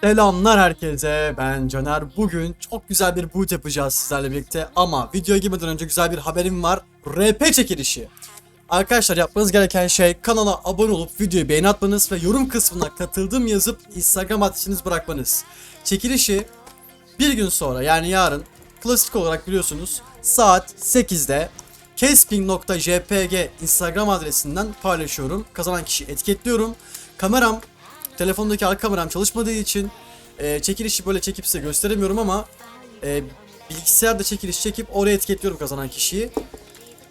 Selamlar herkese. Ben Caner. Bugün çok güzel bir boot yapacağız sizlerle birlikte. Ama videoya girmeden önce güzel bir haberim var. RP çekilişi. Arkadaşlar yapmanız gereken şey kanala abone olup videoyu beğeni atmanız ve yorum kısmına katıldım yazıp instagram adresinizi bırakmanız. Çekilişi bir gün sonra yani yarın klasik olarak biliyorsunuz saat 8'de casping.jpg instagram adresinden paylaşıyorum. Kazanan kişiyi etiketliyorum. Kameram telefondaki arka kameram çalışmadığı için e, çekilişi böyle çekip size gösteremiyorum ama e, bilgisayarda çekiliş çekip oraya etiketliyorum kazanan kişiyi.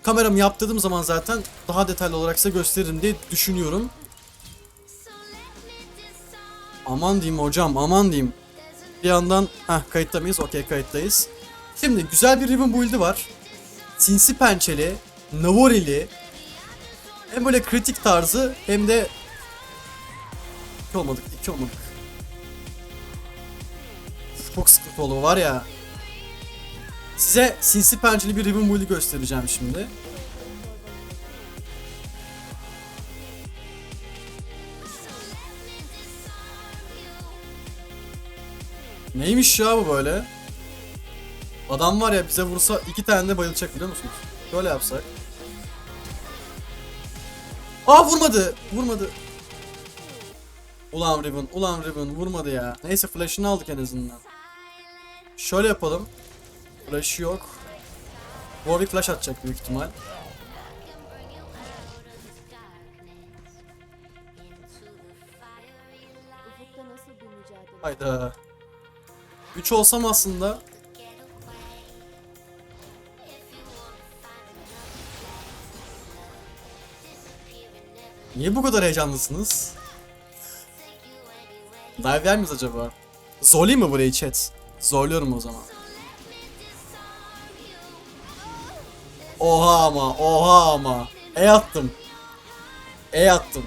Kameramı yaptırdığım zaman zaten daha detaylı olarak size gösteririm diye düşünüyorum. Aman diyeyim hocam aman diyeyim. Bir yandan heh, kayıtta mıyız? Okey kayıttayız. Şimdi güzel bir ribbon build'i var. Sinsi pençeli, Navorili, hem böyle kritik tarzı hem de İki olmadık, iki olmadık. Çok sıkıntı oldu var ya. Size sinsi pençeli bir ribbon build'i göstereceğim şimdi. Neymiş ya bu böyle? Adam var ya bize vursa iki tane de bayılacak biliyor musunuz? Böyle yapsak. Aa vurmadı. Vurmadı. Ulan Ribbon, ulan Ribbon vurmadı ya. Neyse flash'ını aldık en azından. Şöyle yapalım. Flash yok. Warwick flash atacak büyük ihtimal. Hayda. 3 olsam aslında. Niye bu kadar heyecanlısınız? Dive yer miyiz acaba? Zorlayayım mı burayı chat? Zorluyorum o zaman. Oha ama, oha ama. E attım. E attım.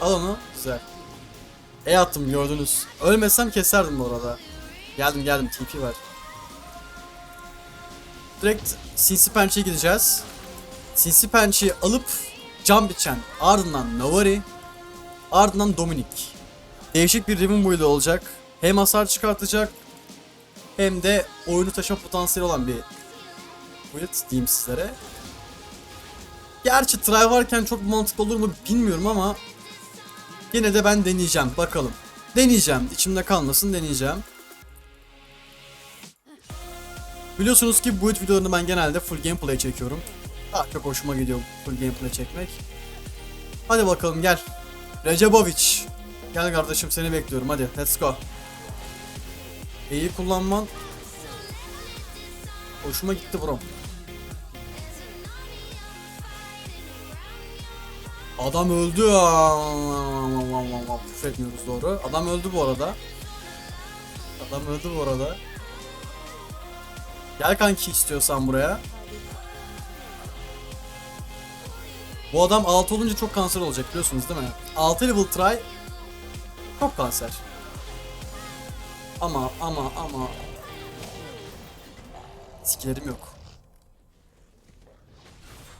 Al onu. Güzel. E attım gördünüz. Ölmesem keserdim bu arada. Geldim geldim TP var. Direkt sinsi pençeye gideceğiz. Sinsi pençeyi alıp cam biçen ardından Navari ardından Dominic. Değişik bir ribbon build olacak. Hem hasar çıkartacak hem de oyunu taşıma potansiyeli olan bir build diyeyim sizlere. Gerçi try varken çok mantıklı olur mu bilmiyorum ama Yine de ben deneyeceğim. Bakalım. Deneyeceğim. İçimde kalmasın deneyeceğim. Biliyorsunuz ki bu videolarını ben genelde full gameplay çekiyorum. Daha çok hoşuma gidiyor full gameplay çekmek. Hadi bakalım gel. Recebovic. Gel kardeşim seni bekliyorum hadi let's go. İyi kullanman. Hoşuma gitti bro. Adam öldü. Küfür etmiyoruz doğru. Adam öldü bu arada. Adam öldü bu arada. Gel kanki istiyorsan buraya. Bu adam 6 olunca çok kanser olacak biliyorsunuz değil mi? 6 level try çok kanser. Ama ama ama Skillerim yok.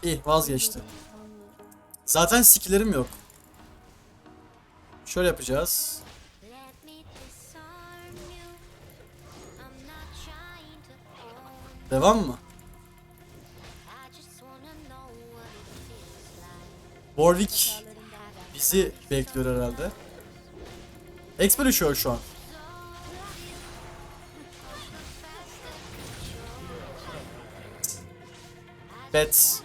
İyi vazgeçti. Zaten skillerim yok. Şöyle yapacağız. Devam mı? Warwick bizi bekliyor herhalde. Expert düşüyor şu an. Bet.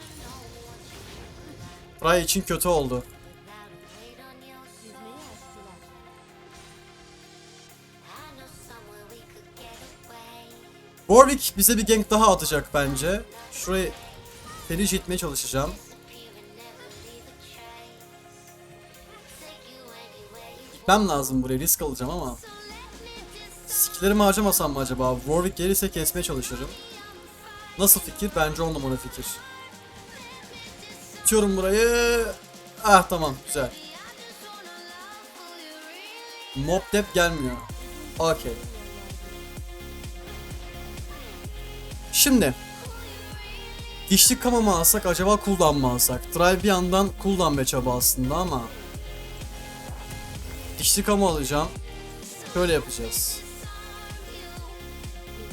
Fry için kötü oldu. Warwick bize bir gank daha atacak bence. Şurayı felici itmeye çalışacağım. Gitmem lazım buraya risk alacağım ama. Skillerimi harcamasam mı acaba? Warwick gelirse kesmeye çalışırım. Nasıl fikir? Bence on numara fikir. Tutuyorum burayı. Ah tamam güzel. Mob dep gelmiyor. Okey. Şimdi. Dişli kama mı alsak acaba cooldown mı alsak? Drive bir yandan cooldown be çaba aslında ama. Dişli kama alacağım. Şöyle yapacağız.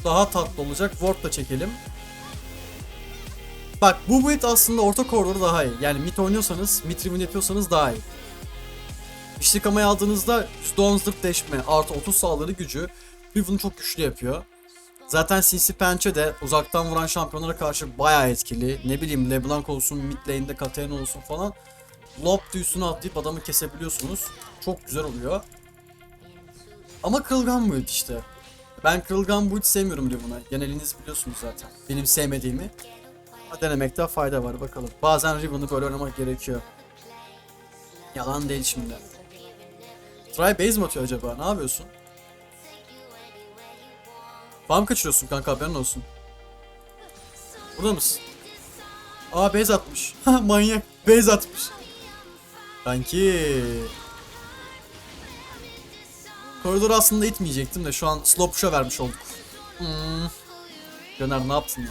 Daha tatlı olacak. Ward da çekelim. Bak bu build aslında orta koridoru daha iyi. Yani mid oynuyorsanız, mid riven yapıyorsanız daha iyi. İşlik amayı aldığınızda %10 zırt deşme artı 30 saldırı gücü Riven'ı çok güçlü yapıyor. Zaten CC Pençe de uzaktan vuran şampiyonlara karşı bayağı etkili. Ne bileyim LeBlanc olsun, mid lane'de Katarina olsun falan. Lob üstüne atlayıp adamı kesebiliyorsunuz. Çok güzel oluyor. Ama kırılgan build işte. Ben kırılgan build sevmiyorum Riven'a. Geneliniz biliyorsunuz zaten. Benim sevmediğimi. Ama denemekte fayda var bakalım. Bazen Riven'ı böyle oynamak gerekiyor. Yalan değil şimdi. Try base mi atıyor acaba? Ne yapıyorsun? Farm kaçırıyorsun kanka haberin olsun. Burada mısın? Aa base atmış. Manyak. Base atmış. Kanki. Koridoru aslında itmeyecektim de şu an slow push'a vermiş olduk. Hmm. Caner ne yaptın ya?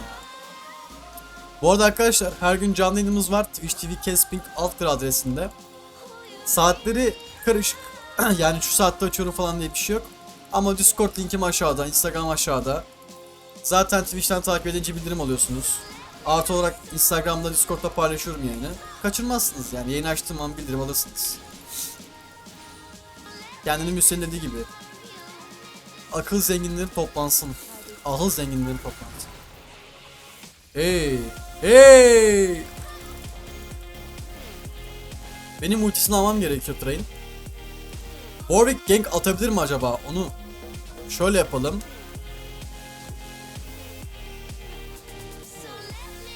Bu arada arkadaşlar her gün canlı yayınımız var Twitch TV Casping alt adresinde. Saatleri karışık. yani şu saatte açıyorum falan diye bir şey yok. Ama Discord linkim aşağıda, Instagram aşağıda. Zaten Twitch'ten takip edince bildirim alıyorsunuz. Artı olarak Instagram'da, Discord'da paylaşıyorum yayını. Kaçırmazsınız yani yayın açtığım an bildirim alırsınız. Kendini Müslü'nün dediği gibi. Akıl zenginleri toplansın. Ahıl zenginleri toplansın. Hey! Hey! Benim ultisini almam gerekiyor Train. Warwick gank atabilir mi acaba? Onu şöyle yapalım.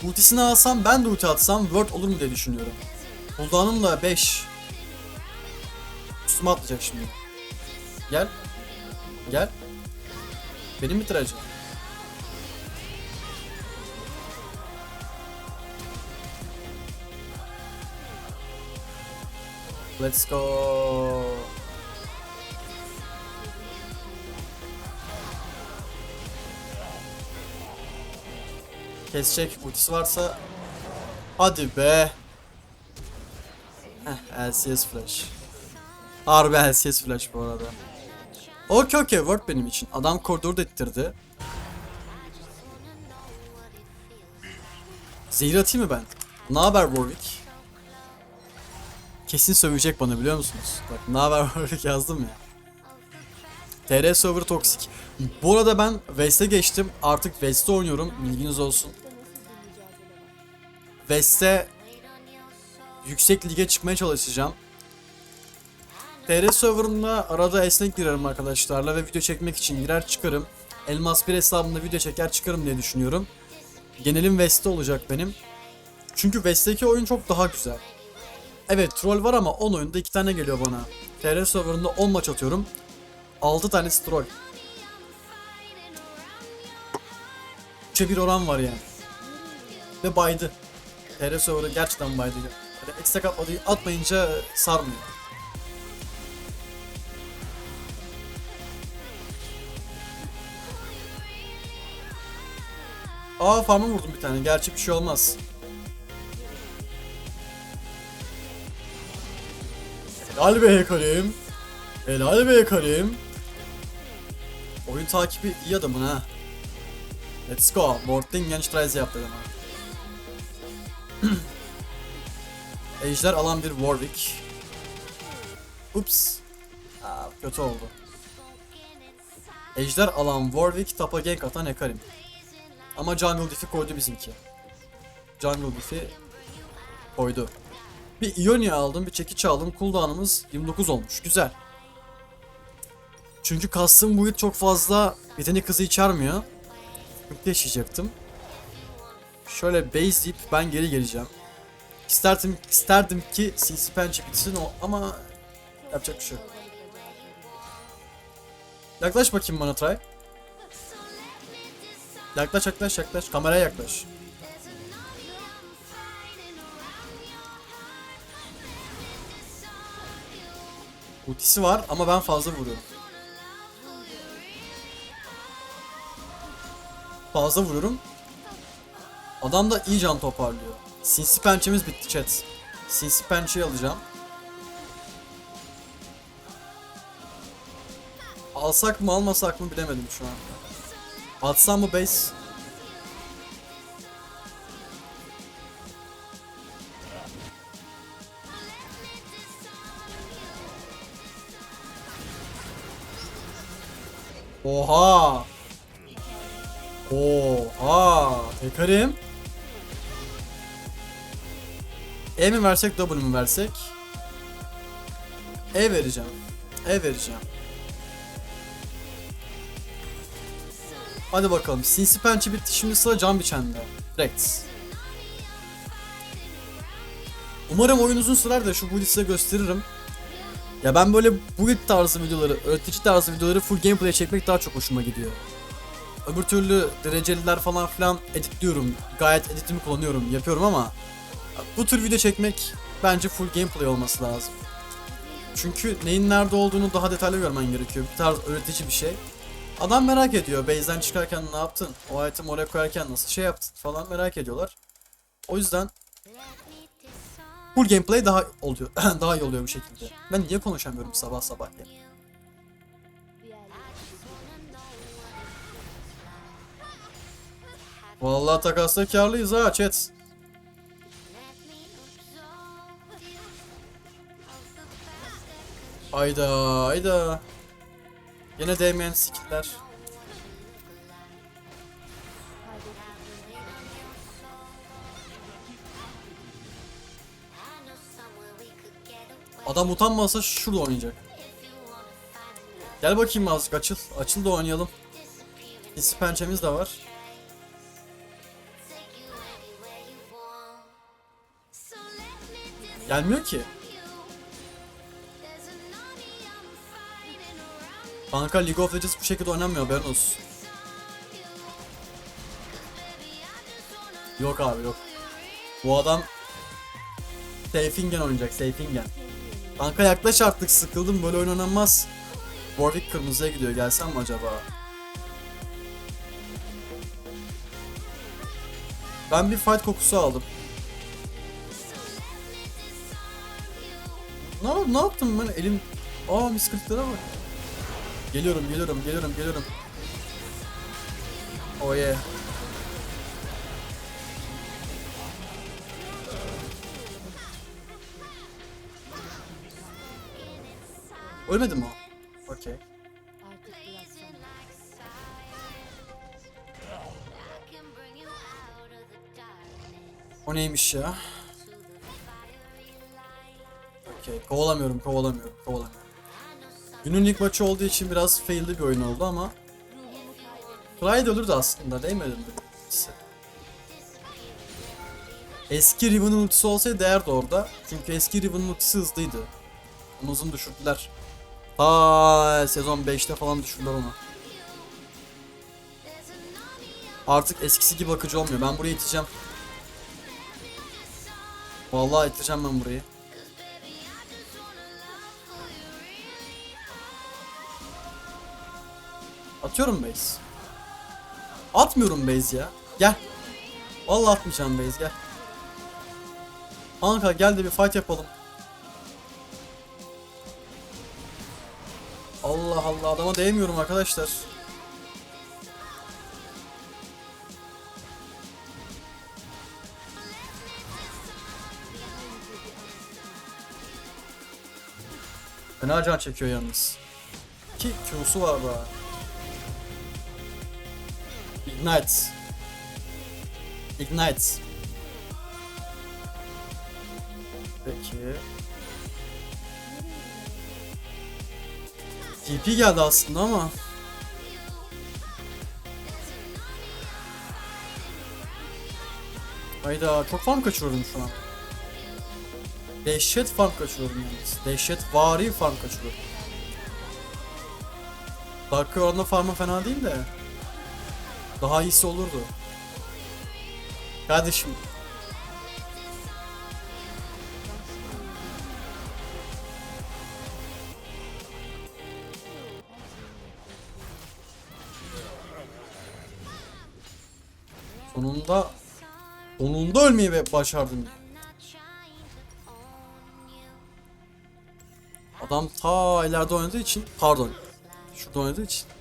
Ultisini alsam ben de ulti atsam word olur mu diye düşünüyorum. Cooldown'um da 5. Üstüme atlayacak şimdi. Gel. Gel. Benim bitirecek. Let's go. Kesecek ultisi varsa Hadi be. Heh, LCS flash. Harbi LCS flash bu arada. Okey okey word benim için. Adam koridoru da ittirdi. Zehir atayım mı ben? Ne haber Warwick? Kesin sövecek bana biliyor musunuz? Bak ne haber Warwick yazdım ya. TR server toksik. Bu arada ben West'e geçtim. Artık West'te oynuyorum. Bilginiz olsun. West'te yüksek lige çıkmaya çalışacağım. TR server'ına arada esnek girerim arkadaşlarla ve video çekmek için girer çıkarım. Elmas bir hesabımda video çeker çıkarım diye düşünüyorum. Genelim West'te olacak benim. Çünkü West'teki oyun çok daha güzel. Evet troll var ama 10 oyunda 2 tane geliyor bana. TR server'ında 10 maç atıyorum. 6 tanesi troll. 3'e 1 oran var yani. Ve baydı. TR server'ı gerçekten baydı. Böyle ekstra atmadı, atmayınca sarmıyor. Aa farm'a vurdum bir tane. Gerçi bir şey olmaz. Helal be Karim. Helal be Karim. Oyun takibi iyi adamın ha. Let's go. Morting genç Trize yaptı adama. Ejder alan bir Warwick. Ups. Aa, kötü oldu. Ejder alan Warwick, tapa gank atan Ekarim. Ama Jungle Diff'i koydu bizimki. Jungle Diff'i koydu. Bir Ionia aldım, bir çekiç aldım. Cooldown'ımız 29 olmuş. Güzel. Çünkü kastım bu yıl çok fazla yetenek hızı içermiyor. Sıkıntı yaşayacaktım. Şöyle base deyip ben geri geleceğim. İsterdim, isterdim ki CC Pençe bitsin o ama yapacak bir şey yok. Yaklaş bakayım bana Try. Yaklaş yaklaş yaklaş. Kameraya yaklaş. Ultisi var ama ben fazla vuruyorum. Fazla vuruyorum. Adam da iyi can toparlıyor. Sinsi pençemiz bitti chat. Sinsi pençeyi alacağım. Alsak mı almasak mı bilemedim şu an. Atsam mı base? Oha! Oha! Hekarim. E mi versek W mu versek? E vereceğim. E vereceğim. Hadi bakalım. Sinsi pençe bitti. Şimdi sıra can biçende. Rex. Umarım oyun uzun sürer de şu build'i size gösteririm. Ya ben böyle build tarzı videoları, öğretici tarzı videoları full gameplay çekmek daha çok hoşuma gidiyor. Öbür türlü dereceliler falan filan editliyorum. Gayet editimi kullanıyorum, yapıyorum ama bu tür video çekmek bence full gameplay olması lazım. Çünkü neyin nerede olduğunu daha detaylı görmen gerekiyor. Bir tarz öğretici bir şey. Adam merak ediyor. Base'den çıkarken ne yaptın? O item oraya koyarken nasıl şey yaptın falan merak ediyorlar. O yüzden full gameplay daha oluyor. daha iyi oluyor bu şekilde. Ben niye konuşamıyorum sabah sabah ya? Vallahi takasla karlıyız ha chat. Ayda ayda. Yine değmeyen skiller. Adam utanmasa şurada oynayacak. Gel bakayım azıcık açıl. Açıl da oynayalım. İsi pençemiz de var. Gelmiyor ki. Kanka League of Legends bu şekilde oynanmıyor haberin olsun. Yok abi yok. Bu adam Seyfingen oynayacak Seyfingen. Kanka yaklaş artık sıkıldım böyle oyun oynanmaz. Warwick kırmızıya gidiyor gelsem mi acaba? Ben bir fight kokusu aldım. Ne, ne yaptım ben elim... Aa miskırtlara bak. Geliyorum geliyorum geliyorum geliyorum. Oh yeah. Ölmedi mi? Okey. O neymiş ya? Okey. Kovalamıyorum, kovalamıyorum, kovalamıyorum. Günün ilk maçı olduğu için biraz fail'li bir oyun oldu ama Pride ölürdü aslında, değmedi mi? Eski Riven'ın ultisi olsaydı değerdi orada. Çünkü eski Riven'ın ultisi hızlıydı. Onu uzun düşürdüler. Ta sezon 5'te falan düşürdüler onu. Artık eskisi gibi akıcı olmuyor. Ben burayı iteceğim. Vallahi iteceğim ben burayı. Atıyorum base. Atmıyorum base ya. Gel. Vallahi atmayacağım base gel. Kanka gel de bir fight yapalım. Allah Allah adama değmiyorum arkadaşlar. Fena can çekiyor yalnız. Ki Q'su var daha. Ignite. Ignite. Peki. TP geldi aslında ama. Hayda çok farm kaçırıyorum şu an. Dehşet farm kaçırıyorum yalnız. Dehşet vari farm kaçırıyorum. Dakika oranında farmı fena değil de. Daha iyisi olurdu. Kardeşim. Sonunda sonunda ölmeyi başardım. Adam ta ileride oynadığı için pardon. Şurada oynadığı için.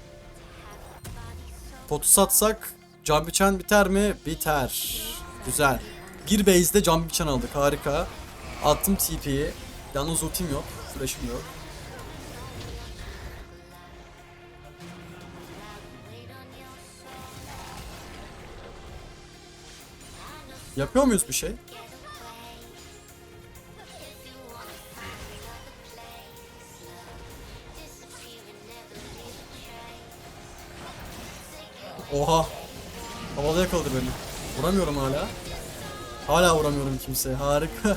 Potu satsak biçen biter mi? Biter. Güzel. Bir base'de biçen aldık. Harika. Attım TP'yi. Yalnız ultim yok. Flash'ım yok. Yapıyor muyuz bir şey? Oha. Havada yakaladı beni. Vuramıyorum hala. Hala vuramıyorum kimseye. Harika.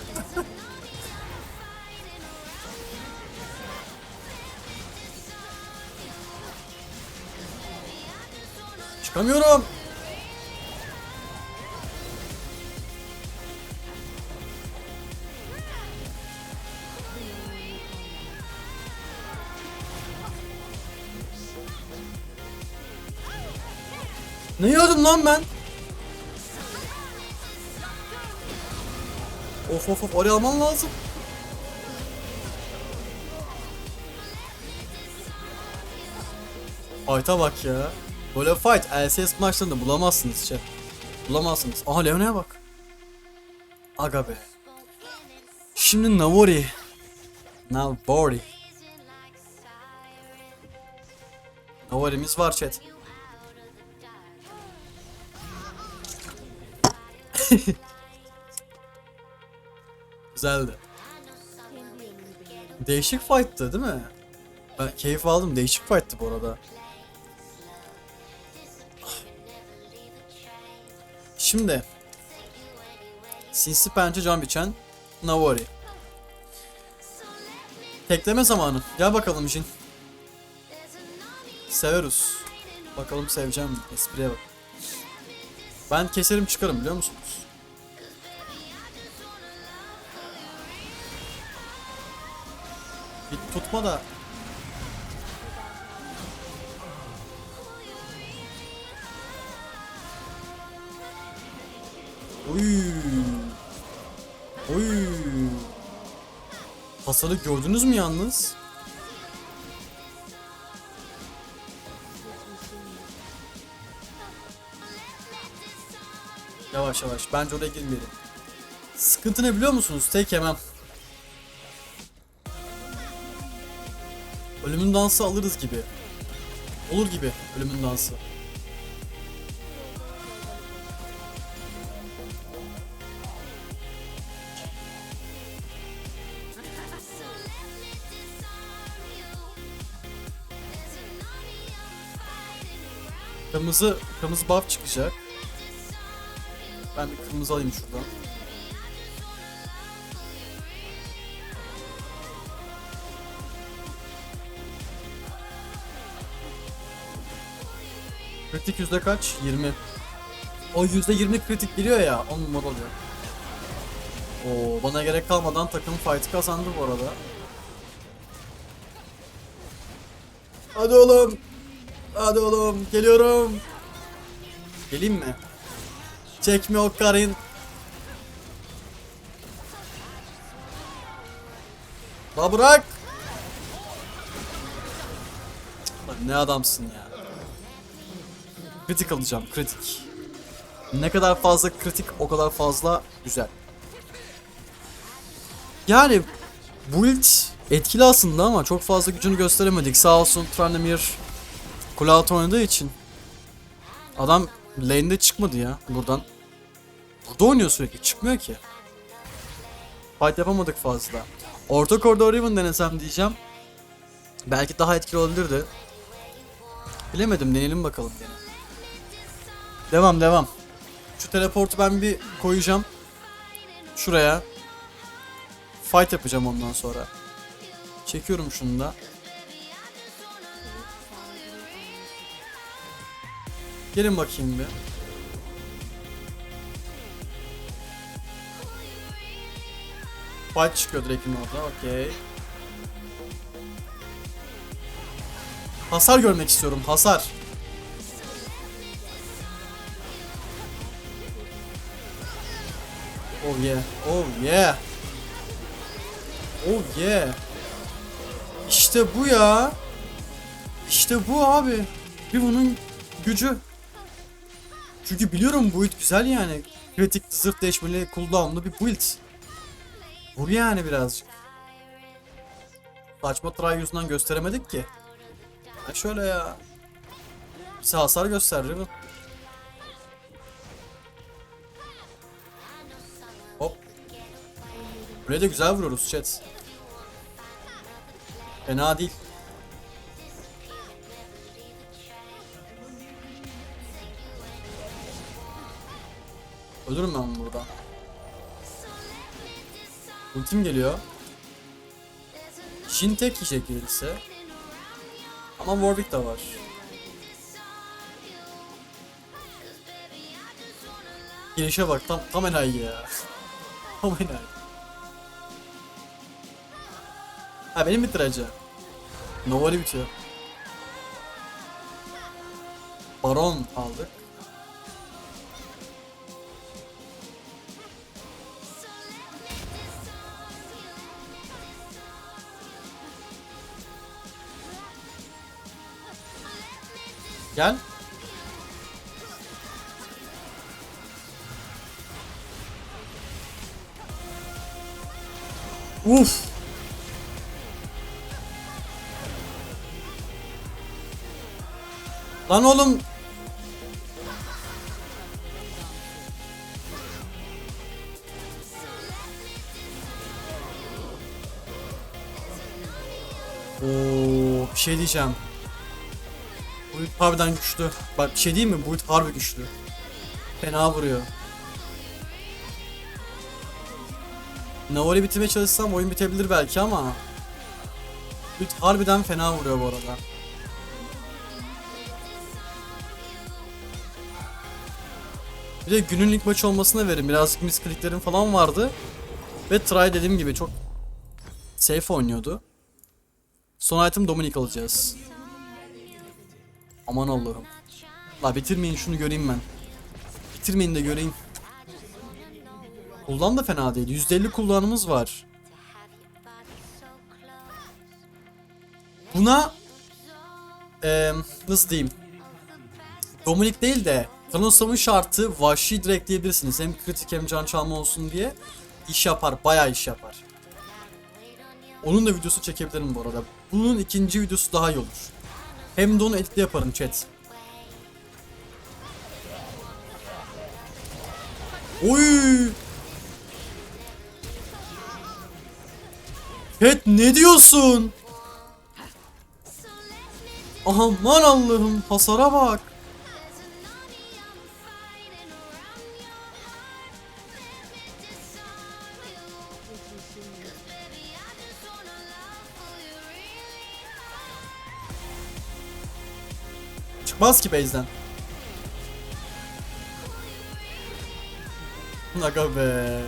Çıkamıyorum. Ne yiyordum lan ben? Of of of oraya alman lazım. Fight'a bak ya. Böyle fight LCS maçlarında bulamazsınız chat. Bulamazsınız. Aha Leona'ya bak. Aga be. Şimdi Navori. Navori. Navori'miz var chat. Güzeldi. Değişik fight'tı değil mi? Ben keyif aldım. Değişik fight'tı bu arada. Şimdi Sinsi Pençe Can Biçen Navari Tekleme zamanı. Gel bakalım Jin. Severus. Bakalım seveceğim mi? Espriye bak. Ben keserim çıkarım biliyor musunuz? Bir tutma da Oy. Oy. Hasarı gördünüz mü yalnız? Yavaş yavaş. Bence oraya girmeyelim. Sıkıntı ne biliyor musunuz? Tek yemem. Ölümün dansı alırız gibi. Olur gibi ölümün dansı. Kırmızı, kırmızı buff çıkacak. Ben bir kırmızı alayım şuradan. Kritik yüzde kaç? 20. O yüzde 20 kritik geliyor ya, 10 numara oluyor. Oo, bana gerek kalmadan takım fight'ı kazandı bu arada. Hadi oğlum. Hadi oğlum, geliyorum. Geleyim mi? Çekme o karın. La bırak. Lan ne adamsın ya. Kritik alacağım, kritik. Ne kadar fazla kritik o kadar fazla güzel. Yani build etkili aslında ama çok fazla gücünü gösteremedik. Sağ olsun Trandemir kule altı oynadığı için. Adam lane'de çıkmadı ya buradan. Burada oynuyor sürekli çıkmıyor ki. Fight yapamadık fazla. Orta koridor Riven denesem diyeceğim. Belki daha etkili olabilirdi. Bilemedim deneyelim bakalım gene. Devam devam. Şu teleportu ben bir koyacağım. Şuraya. Fight yapacağım ondan sonra. Çekiyorum şunu da. Gelin bakayım bir. Fight çıkıyor Drake'in orada. Okey. Hasar görmek istiyorum. Hasar. Oh yeah. Oh yeah. Oh yeah. İşte bu ya. İşte bu abi. Bir bunun gücü. Çünkü biliyorum build güzel yani. Kritik zırt değişmeli cooldown'lu bir build. Vur yani birazcık. Saçma try yüzünden gösteremedik ki. Ha şöyle ya. Bize hasar göster Riven. Hop. Buraya da güzel vuruyoruz chat. Fena değil. Ölürüm ben burada. Ultim geliyor. Shin tek yiyecek gelirse. Ama Warwick de var. Girişe bak tam tam enayi ya. tam enayi. Ha benim bitireceğim. Novali bitiyor. Baron aldık. Gel. Uf. Lan oğlum. Oo, bir şey diyeceğim. Ult harbiden güçlü. Bak bir şey diyeyim mi? Ult harbi güçlü. Fena vuruyor. Naori bitirmeye çalışsam oyun bitebilir belki ama Ult harbiden fena vuruyor bu arada. Bir de günün ilk maçı olmasına verin. Birazcık miskliklerim falan vardı. Ve try dediğim gibi çok safe oynuyordu. Son item Dominic alacağız. Aman Allah'ım. La bitirmeyin şunu göreyim ben. Bitirmeyin de göreyim. Kullan da fena değil. %50 kullanımız var. Buna eee nasıl diyeyim? Dominik değil de Thanos'un şartı vahşi direkt diyebilirsiniz. Hem kritik hem can çalma olsun diye iş yapar. Bayağı iş yapar. Onun da videosu çekebilirim bu arada. Bunun ikinci videosu daha iyi olur. Hem de onu editli yaparım chat. Oy! Chat ne diyorsun? Aman Allah'ım hasara bak. Çıkmaz ki base'den. Aga be.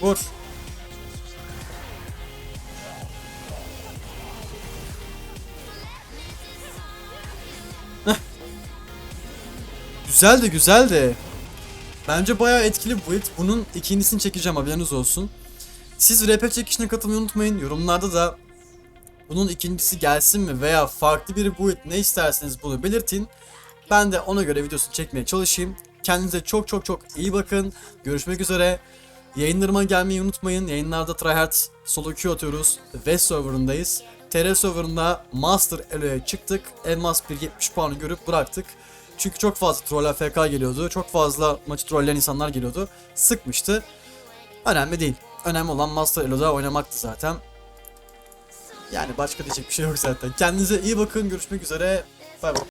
Vur. Heh. Güzeldi güzeldi. Bence bayağı etkili bu build. Bunun ikincisini çekeceğim haberiniz olsun. Siz RP çekişine katılmayı unutmayın. Yorumlarda da bunun ikincisi gelsin mi veya farklı bir build ne isterseniz bunu belirtin. Ben de ona göre videosunu çekmeye çalışayım. Kendinize çok çok çok iyi bakın. Görüşmek üzere. Yayınlarıma gelmeyi unutmayın. Yayınlarda tryhard solo queue atıyoruz. West serverındayız. TR serverında Master Elo'ya çıktık. Elmas 1 70 puanı görüp bıraktık. Çünkü çok fazla troll AFK geliyordu. Çok fazla maçı trolleyen insanlar geliyordu. Sıkmıştı. Önemli değil. Önemli olan Master Elo'da oynamaktı zaten. Yani başka diyecek bir şey yok zaten. Kendinize iyi bakın. Görüşmek üzere. Bay bay.